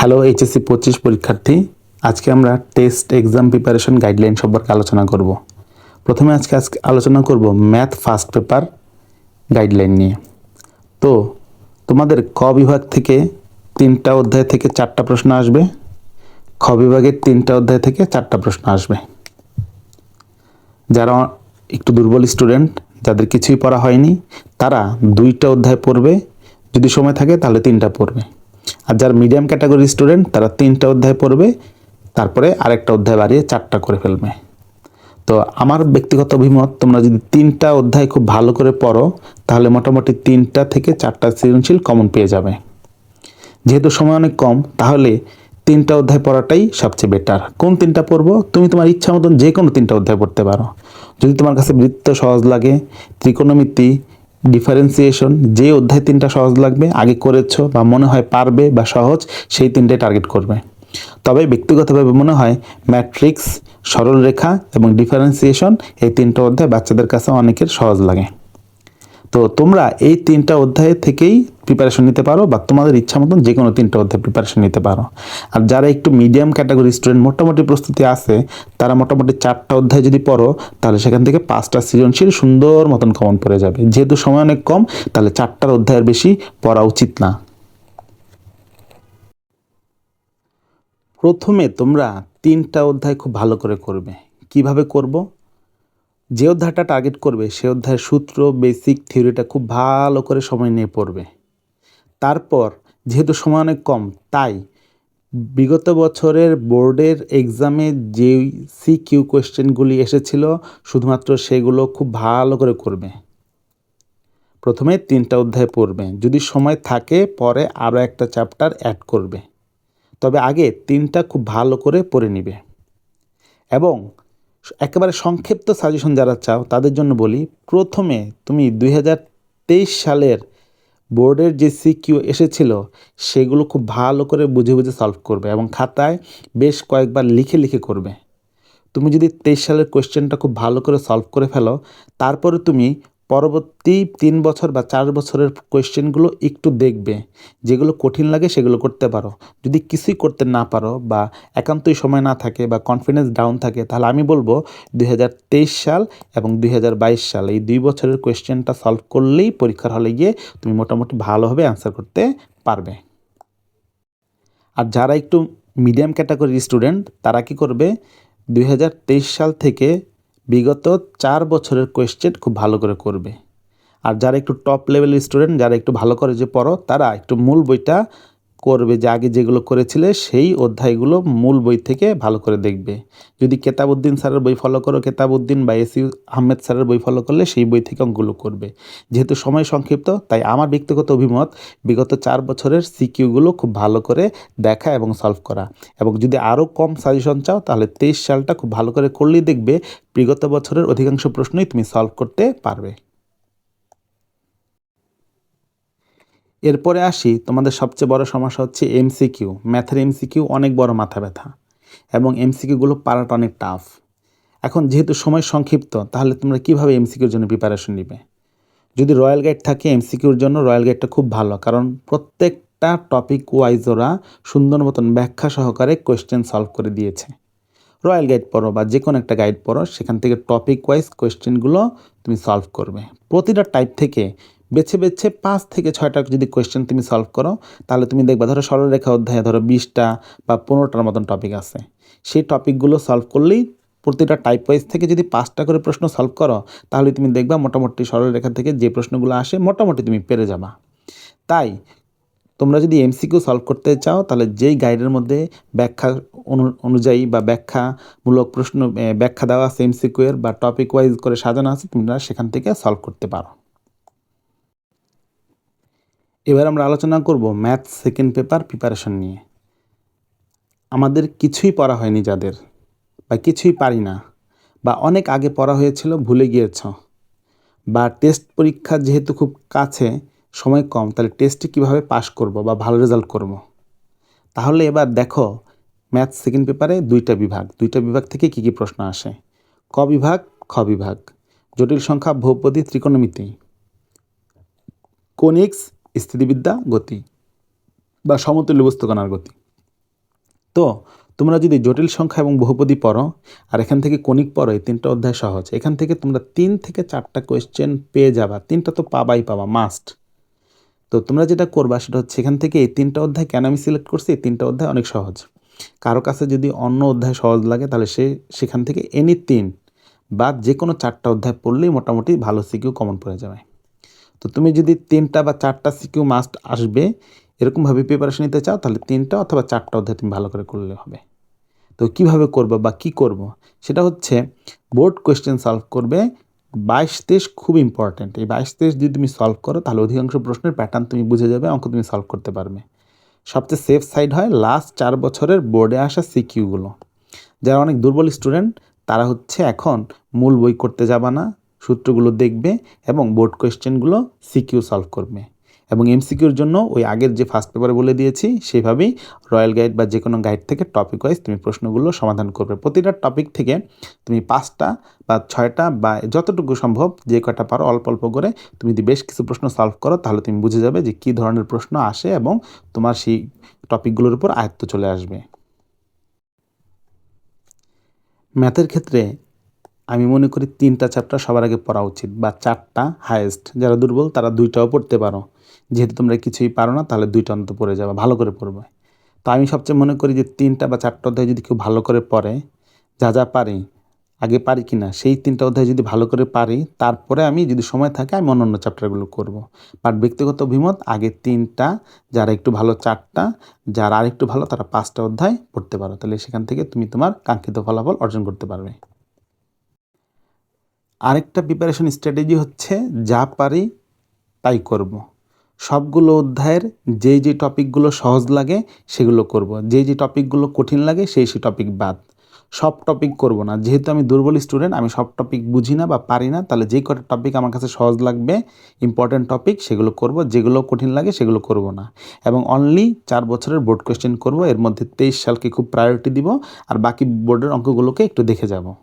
Hello HSC পঁচিশ পরীক্ষার্থী। আজকে আমরা টেস্ট এক্সাম প্রিপারেশন গাইডলাইন সম্পর্কে আলোচনা করব। প্রথমে আজকে আজকে আলোচনা করব ম্যাথ ফার্স্ট পেপার গাইডলাইন নিয়ে। তো, তোমাদের ক বিভাগ থেকে তিনটা অধ্যায় থেকে চারটা প্রশ্ন আসবে। খ বিভাগের তিনটা অধ্যায় থেকে চারটা প্রশ্ন আসবে। যারা একটু দুর্বল স্টুডেন্ট যাদের কিছুই পড়া হয়নি, তারা দুইটা অধ্যায় পড়বে। যদি সময় থাকে, তাহলে তিনটা পড়বে। আর যারা মিডিয়াম ক্যাটাগরি স্টুডেন্ট তারা তিনটা অধ্যায় পড়বে, তারপরে আরেকটা অধ্যায় বাড়িয়ে চারটা করে ফেলবে। তো আমার ব্যক্তিগত অভিমত, তোমরা যদি তিনটা অধ্যায় খুব ভালো করে পড়ো, তাহলে মোটামুটি তিনটা থেকে চারটা সৃজনশীল কমন পেয়ে যাবে। যেহেতু সময় অনেক কম, তাহলে তিনটা অধ্যায় পড়াটাই সবচেয়ে বেটার কোন তিনটা পড়ব? তুমি তোমার ইচ্ছা মতন যে কোনো তিনটা অধ্যায় পড়তে পারো। যদি তোমার কাছে বৃত্ত সহজ লাগে, ত্রিকোণমিতি ডিফারেন্সিয়েশন, যে অধ্যায় তিনটা সহজ লাগবে, আগে করেছ বা মনে হয় পারবে বা সহজ, সেই তিনটে টার্গেট করবে। তবে ব্যক্তিগতভাবে মনে হয় ম্যাট্রিক্স সরলরেখা এবং ডিফারেন্সিয়েশন এই তিনটা অধ্যায় বাচ্চাদের কাছে অনেকের সহজ লাগে। তো তোমরা এই তিনটা অধ্যায় থেকেই প্রিপারেশন নিতে পারো বা তোমাদের ইচ্ছা মতন যে কোনো তিনটা অধ্যায় প্রিপারেশন নিতে পারো। আর যারা একটু মিডিয়াম ক্যাটাগরি স্টুডেন্ট মোটামুটি প্রস্তুতি আছে, তারা মোটামুটি চারটা অধ্যায় যদি পড়ো, তাহলে সেখান থেকে পাঁচটা সৃজনশীল সুন্দর মতন কমন পড়ে যাবে। যেহেতু সময় অনেক কম, তাহলে চারটার অধ্যায়ের বেশি পড়া উচিত না। প্রথমে তোমরা তিনটা অধ্যায় খুব ভালো করে করবে। কীভাবে করব? যে অধ্যায়টা টার্গেট করবে, সে অধ্যায়ের সূত্র বেসিক থিওরিটা খুব ভালো করে সময় নিয়ে পড়বে। তারপর যেহেতু সময় অনেক কম, তাই বিগত বছরের বোর্ডের এক্সামে যে সি কিউ কোয়েশ্চেনগুলি এসেছিল, শুধুমাত্র সেগুলো খুব ভালো করে করবে। প্রথমে তিনটা অধ্যায় পড়বে। যদি সময় থাকে, পরে আরও একটা চ্যাপ্টার অ্যাড করবে। তবে আগে তিনটা খুব ভালো করে পড়ে নিবে। এবং একেবারে সংক্ষিপ্ত সাজেশন যারা চাও, তাদের জন্য বলি, প্রথমে তুমি দু হাজার তেইশ সালের বোর্ডের যে সিকিউ এসেছিল, সেগুলো খুব ভালো করে বুঝে বুঝে সলভ করবে এবং খাতায় বেশ কয়েকবার লিখে লিখে করবে। তুমি যদি তেইশ সালের কোয়েশ্চেনটা খুব ভালো করে সলভ করে ফেলো, তারপরে তুমি পরবর্তী তিন বছর বা চার বছরের কোয়েশ্চেনগুলো একটু দেখবে, যেগুলো কঠিন লাগে সেগুলো করতে পারো। যদি কিছুই করতে না পারো বা একান্তই সময় না থাকে বা কনফিডেন্স ডাউন থাকে, তাহলে আমি বলব দুই হাজার তেইশ সাল এবং দুই হাজার বাইশ সাল, এই দুই বছরের কোয়েশ্চেনটা সলভ করলেই পরীক্ষার হলে গিয়ে তুমি মোটামুটি ভালোভাবে অ্যান্সার করতে পারবে। আর যারা একটু মিডিয়াম ক্যাটাগরির স্টুডেন্ট তারা কি করবে? দুই হাজার তেইশ সাল থেকে বিগত চার বছরের কোয়েশ্চেন খুব ভালো করে করবে। আর যারা একটু টপ লেভেলের স্টুডেন্ট যারা একটু ভালো করে যে পড়ো, তারা একটু মূল বইটা করবে, যে আগে যেগুলো করেছিলে সেই অধ্যায়গুলো মূল বই থেকে ভালো করে দেখবে। যদি কেতাবুদ্দিন স্যারের বই ফলো করো কেতাবুদ্দিন বা এসি আহমেদ স্যারের বই ফলো করলে সেই বই থেকে অঙ্কগুলো করবে। যেহেতু সময় সংক্ষিপ্ত, তাই আমার ব্যক্তিগত অভিমত, বিগত চার বছরের সিকিউগুলো খুব ভালো করে দেখা এবং সলভ করা। এবং যদি আরও কম সাজেশন চাও, তাহলে তেইশ সালটা খুব ভালো করে করলেই দেখবে, বিগত বছরের অধিকাংশ প্রশ্নই তুমি সলভ করতে পারবে। এরপরে আসি, তোমাদের সবচেয়ে বড় সমস্যা হচ্ছে এমসিকিউ ম্যাথের এমসিকিউ অনেক বড় মাথা ব্যথা এবং এমসিকিউগুলো পারাটা অনেক টাফ এখন যেহেতু সময় সংক্ষিপ্ত, তাহলে তোমরা কীভাবে এমসিকিউর জন্য প্রিপারেশন নিবে? যদি রয়্যাল গাইড থাকে এমসিকিউর জন্য রয়্যাল গাইডটা খুব ভালো, কারণ প্রত্যেকটা টপিক ওয়াইজ ওরা সুন্দর মতন ব্যাখ্যা সহকারে কোয়েশ্চেন সলভ করে দিয়েছে। রয়্যাল গাইড পড়ো বা যে কোনো একটা গাইড পড়ো, সেখান থেকে টপিক ওয়াইজ কোয়েশ্চেনগুলো তুমি সলভ করবে। প্রতিটা টাইপ থেকে বেছে বেছে পাঁচ থেকে ছয়টা যদি কোয়েশ্চেন তুমি সলভ করো, তাহলে তুমি দেখবা ধরো সরলরেখা অধ্যায়ে ধরো বিশটা বা পনেরোটার মতন টপিক আছে। সেই টপিকগুলো সলভ করলেই প্রতিটা টাইপ ওয়াইজ থেকে যদি পাঁচটা করে প্রশ্ন সলভ করো, তাহলে তুমি দেখবা মোটামুটি সরলরেখা থেকে যে প্রশ্নগুলো আসে, মোটামুটি তুমি পেরে যাবা। তাই তোমরা যদি এমসিকিউ সলভ করতে চাও, তাহলে যেই গাইডের মধ্যে ব্যাখ্যা অনুযায়ী বা ব্যাখ্যামূলক প্রশ্ন ব্যাখ্যা দেওয়া আছে এমসিকিউ বা টপিক ওয়াইজ করে সাজানো আছে, তোমরা সেখান থেকে সলভ করতে পারো। এবার আমরা আলোচনা করব ম্যাথ সেকেন্ড পেপার প্রিপারেশন নিয়ে। আমাদের কিছুই পড়া হয়নি যাদের, বা কিছুই পারি না, বা অনেক আগে পড়া হয়েছিল, ভুলে গিয়েছ। বা টেস্ট পরীক্ষা যেহেতু খুব কাছে সময় কম, তাহলে টেস্টে কীভাবে পাশ করব বা ভালো রেজাল্ট করব। তাহলে এবার দেখো ম্যাথ সেকেন্ড পেপারে দুইটা বিভাগ দুইটা বিভাগ থেকে কী কী প্রশ্ন আসে? ক বিভাগ, খ বিভাগ। জটিল সংখ্যা বহুপদী ত্রিকোণমিতি। কোনিক্স স্থিতিবিদ্যা গতি বা সমতুল্য বস্তু কণার গতি। তো, তোমরা যদি জটিল সংখ্যা এবং বহুপদী পড়ো, আর এখান থেকে কণিক পড়ো, এই তিনটা অধ্যায় সহজ। এখান থেকে তোমরা তিন থেকে চারটা কোয়েশ্চেন পেয়ে যাবা। তিনটা তো পাবাই পাবা মাস্ট তো তোমরা যেটা করবা সেটা হচ্ছে এখান থেকে এই তিনটা অধ্যায় কেন আমি সিলেক্ট করছি? এই তিনটা অধ্যায় অনেক সহজ। কারও কাছে যদি অন্য অধ্যায় সহজ লাগে তাহলে সে সেখান থেকে এনি তিন বা যে কোনো চারটা অধ্যায় পড়লেই মোটামুটি ভালো সিকিউ কমন পড়ে যাবে। তো তুমি যদি তিনটা বা চারটা সিকিউ মাস্ট আসবে, এরকমভাবে প্রিপারেশন নিতে চাও, তাহলে তিনটা অথবা চারটা অধ্যায় তুমি ভালো করে করলে হবে। তো কীভাবে করব বা কি করব? সেটা হচ্ছে বোর্ড কোয়েশ্চেন সলভ করবে বাইশ তেইশ খুব ইম্পর্ট্যান্ট এই বাইশ তেইশ যদি তুমি সলভ করো, তাহলে অধিকাংশ প্রশ্নের প্যাটার্ন তুমি বুঝে যাবে, অঙ্ক তুমি সলভ করতে পারবে। সবচেয়ে সেফ সাইড হয় লাস্ট চার বছরের বোর্ডে আসা সিকিউগুলো যারা অনেক দুর্বল স্টুডেন্ট তারা হচ্ছে এখন মূল বই করতে যাবা না, সূত্রগুলো দেখবে এবং বোর্ড কোয়েশ্চেনগুলো সিকিউ সলভ করবে। এবং এমসিকিউর জন্য ওই আগের যে ফার্স্ট পেপারে বলে দিয়েছি সেইভাবেই রয়্যাল গাইড বা যে কোনো গাইড থেকে টপিক ওয়াইজ তুমি প্রশ্নগুলো সমাধান করবে। প্রতিটা টপিক থেকে তুমি পাঁচটা বা ছয়টা বা যতটুকু সম্ভব যে কয়টা পারো অল্প অল্প করে তুমি যদি বেশ কিছু প্রশ্ন সলভ করো, তাহলে তুমি বুঝে যাবে যে কী ধরনের প্রশ্ন আসে এবং তোমার সেই টপিকগুলোর উপর আয়ত্ত চলে আসবে। ম্যাথের ক্ষেত্রে আমি মনে করি তিনটা চ্যাপ্টার সবার আগে পড়া উচিত বা চারটা হায়েস্ট যারা দুর্বল, তারা দুইটাও পড়তে পারো। যেহেতু তোমরা কিছুই পারো না, তাহলে দুইটা অন্ত পড়ে যাবে, ভালো করে পড়বে। তো আমি সবচেয়ে মনে করি যে তিনটা বা চারটা অধ্যায় যদি কেউ ভালো করে পড়ে, যা যা পারি, আগে পারি কি না সেই তিনটা অধ্যায় যদি ভালো করে পারি, তারপরে আমি যদি সময় থাকে, আমি অন্য অন্য চ্যাপ্টারগুলো করব। বাট ব্যক্তিগত অভিমত, আগে তিনটা, যারা একটু ভালো চারটা, যারা আর একটু ভালো, তারা পাঁচটা অধ্যায় পড়তে পারো। তাহলে সেখান থেকে তুমি তোমার কাঙ্ক্ষিত ফলাফল অর্জন করতে পারবে। আরেকটা প্রিপারেশন স্ট্র্যাটেজি হচ্ছে যা পারি তাই করব। সবগুলো অধ্যায়ের যেই যে টপিকগুলো সহজ লাগে সেগুলো করব। যেই যে টপিকগুলো কঠিন লাগে সেই সেই টপিক বাদ। সব টপিক করব না। যেহেতু আমি দুর্বল স্টুডেন্ট আমি সব টপিক বুঝি না বা পারি না, তাহলে যেই কটা টপিক আমার কাছে সহজ লাগবে ইম্পর্ট্যান্ট টপিক সেগুলো করব। যেগুলো কঠিন লাগে সেগুলো করব না। এবং অনলি চার বছরের বোর্ড কোয়েশ্চেন করব। এর মধ্যে তেইশ সালকে খুব প্রায়োরিটি দিব। আর বাকি বোর্ডের অঙ্কগুলোকে একটু দেখে যাব।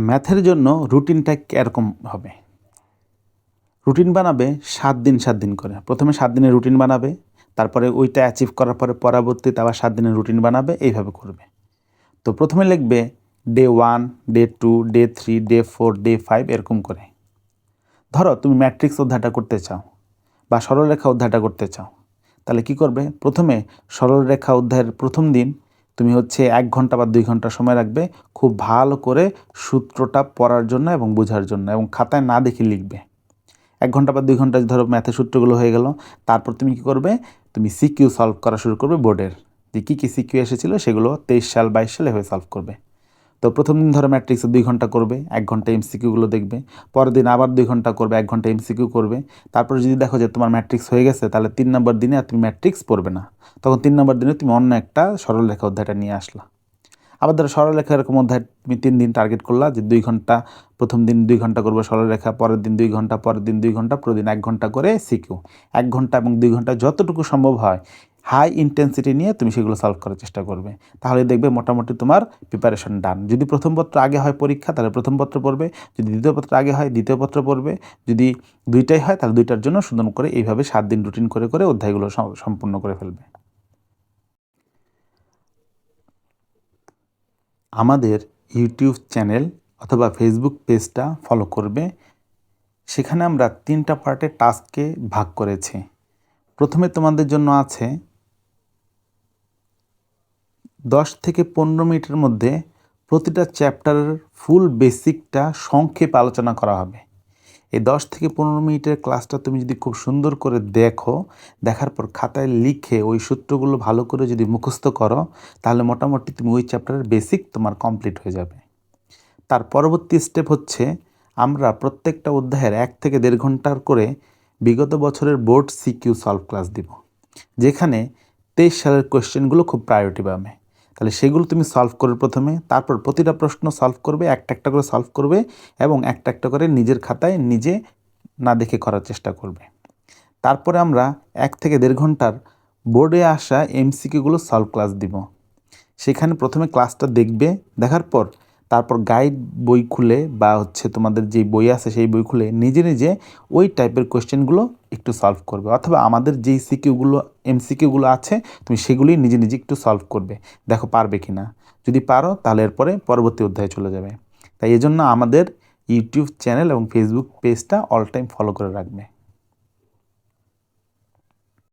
ম্যাথের জন্য রুটিনটা কীরকম হবে? রুটিন বানাবে সাত দিন সাত দিন করে। প্রথমে সাত দিনের রুটিন বানাবে, তারপরে ওইটা অ্যাচিভ করার পরে পরবর্তীতে আবার সাত দিনের রুটিন বানাবে, এইভাবে করবে। তো প্রথমে লিখবে day one day two day three day four day five এরকম করে। ধরো তুমি ম্যাট্রিক্স অধ্যায়টা করতে চাও বা সরলরেখা অধ্যায়টা করতে চাও। তাহলে কি করবে? প্রথমে সরলরেখা অধ্যায়ের প্রথম দিন তুমি হচ্ছে এক ঘণ্টা বা দুই ঘণ্টা সময় রাখবে খুব ভালো করে সূত্রটা পড়ার জন্য এবং বোঝার জন্য এবং খাতায় না দেখে লিখবে। এক ঘণ্টা বা দুই ঘণ্টা ধরো ম্যাথের সূত্রগুলো হয়ে গেল, তারপর তুমি কী করবে? তুমি সিকিউ সলভ করা শুরু করবে বোর্ডের। যে কী কী সিকিউ এসেছিল সেগুলো তেইশ সাল, বাইশ সালে হয়ে সলভ করবে। তো প্রথম দিন ধরো ম্যাট্রিক্সে দুই ঘণ্টা করবে, এক ঘণ্টা এমসিকিউগুলো দেখবে, পরের দিন আবার দুই ঘণ্টা করবে, এক ঘণ্টা এমসিকিউ করবে। তারপর যদি দেখো যে তোমার ম্যাট্রিক্স হয়ে গেছে, তাহলে তিন নম্বর দিনে আর তুমি ম্যাট্রিক্স পড়বে না। তখন তিন নম্বর দিনে তুমি অন্য একটা সরলরেখা অধ্যায়টা নিয়ে আসলা। আবার ধরো সরলরেখা এরকম অধ্যায় তুমি তিন দিন টার্গেট করলা যে দুই ঘণ্টা, প্রথম দিন দুই ঘণ্টা করব সরলরেখা, পরের দিন দুই ঘণ্টা, পরের দিন দুই ঘণ্টা, প্রতিদিন এক ঘণ্টা করে শিখো এক ঘণ্টা এবং দুই ঘণ্টা যতটুকু সম্ভব হয় হাই ইন্টেন্সিটি নিয়ে তুমি সেগুলো সলভ করার চেষ্টা করবে। তাহলে দেখবে মোটামুটি তোমার প্রিপারেশন ডান যদি প্রথম পত্র আগে হয় পরীক্ষা, তাহলে প্রথম পত্র পড়বে। যদি দ্বিতীয় পত্র আগে হয়, দ্বিতীয় পত্র পড়বে। যদি দুইটাই হয়, তাহলে দুইটার জন্য সুন্দর করে এইভাবে সাত দিন রুটিন করে করে অধ্যায়গুলো সম্পূর্ণ করে ফেলবে। আমাদের ইউটিউব চ্যানেল অথবা ফেসবুক পেজটা ফলো করবে। সেখানে আমরা তিনটা পার্টে টাস্ককে ভাগ করেছি। প্রথমে তোমাদের জন্য আছে দশ থেকে পনেরো মিনিটের মধ্যে প্রতিটা চ্যাপ্টারের ফুল বেসিকটা সংক্ষেপ আলোচনা করা হবে। এই দশ থেকে পনেরো মিনিটের ক্লাসটা তুমি যদি খুব সুন্দর করে দেখো, দেখার পর খাতায় লিখে ওই সূত্রগুলো ভালো করে যদি মুখস্থ করো, তাহলে মোটামুটি তুমি ওই চ্যাপ্টারের বেসিক তোমার কমপ্লিট হয়ে যাবে। তার পরবর্তী স্টেপ হচ্ছে, আমরা প্রত্যেকটা অধ্যায়ের এক থেকে দেড় ঘণ্টার করে বিগত বছরের বোর্ড সিকিউ সলভ ক্লাস দিব, যেখানে তেইশ সালের কোয়েশ্চেনগুলো খুব প্রায়োরিটি পাবে। তাহলে সেগুলো তুমি সলভ করবে প্রথমে, তারপর প্রতিটা প্রশ্ন সলভ করবে, একটা একটা করে সলভ করবে এবং একটা একটা করে নিজের খাতায় নিজে না দেখে করার চেষ্টা করবে। তারপরে আমরা এক থেকে দেড় ঘণ্টার বোর্ডে আসা এমসিকিউগুলো সলভ ক্লাস দিব। সেখানে প্রথমে ক্লাসটা দেখবে, দেখার পর তারপর গাইড বই খুলে বা হচ্ছে তোমাদের যে বই আছে সেই বই খুলে নিজে নিজে ওই টাইপের কোয়েশ্চেনগুলো একটু সলভ করবে। অথবা আমাদের যেই সিকিউগুলো এমসিকিউগুলো আছে, তুমি সেগুলি নিজে নিজে একটু সলভ করবে। দেখো পারবে কি না যদি পারো, তাহলে এরপরে পরবর্তী অধ্যায়ে চলে যাবে। তাই এজন্য আমাদের ইউটিউব চ্যানেল এবং ফেসবুক পেজটা অল টাইম ফলো করে রাখবে।